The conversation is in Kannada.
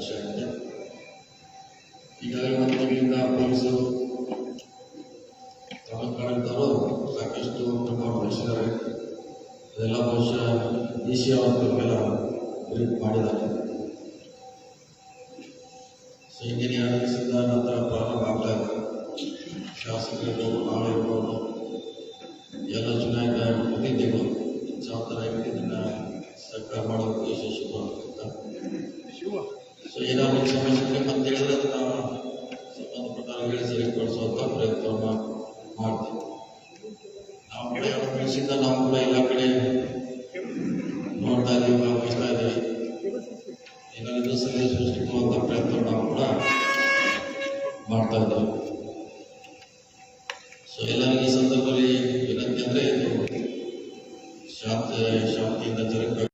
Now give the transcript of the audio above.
ಆಶೆ ಆಗಿದೆ ಈಗಾಗಲೇ ಒಂದು ತಿಂಗಳಿಂದ ಪೊಲೀಸರು ತಾಲೂಕಾಡಳಿತರು ಸಾಕಷ್ಟು ಕ್ರಮ ವಹಿಸಿದ್ದಾರೆ ಇದೆಲ್ಲ ಬಹುಶಃ ಡಿ ಸಿ ಅವರ ಮೇಲೆ ಬ್ರೀಫ್ ಮಾಡಿದ್ದಾರೆ ಸೊ ಹಿಂದಿನ ಎರಡು ದಿವಸದ ನಂತರ ಪ್ರಾರಂಭ ಆಗ್ತಾ ಇದೆ ಶಾಸಕರು ನಾಳೆ ಇರ್ಬೋದು ಎಲ್ಲ ಚುನಾಯಿತ ಪ್ರತಿನಿಧಿಗಳು ಜವಾಬ್ದಾರಿಯಾಗಿ ಏನಾದ್ರು ಸಮಸ್ಯೆ ಮತ್ತೆ ಹೇಳಿದ್ರೆ ನಾವು ಸಂಬಂಧ ಪ್ರಕಾರ ಸರಿಪಡಿಸುವಂತ ಪ್ರಯತ್ನವನ್ನು ಮಾಡ್ತೀವಿ ನಾವು ಕಡೆ ಬೆಳೆಸಿದ್ದ ನಾವು ಕೂಡ ಎಲ್ಲ ಕಡೆ ನೋಡ್ತಾ ಇದ್ದೀವಿ ಗಮನಿಸ್ತಾ ಇದ್ದೀವಿ ಏನಾದರೂ ಸಲಹೆ ಸೃಷ್ಟಿಸುವಂತ ಪ್ರಯತ್ನ ನಾವು ಕೂಡ ಮಾಡ್ತಾ ಇದ್ದೀವಿ ಸೊ ಎಲ್ಲರಿಗೂ ಸಂದರ್ಭದಲ್ಲಿ ವಿನಂತಿ ಅಂದ್ರೆ ಇದು ಶಾಂತಿ, ಶಾಂತಿಯಿಂದ ಜರುಗಬೇಕು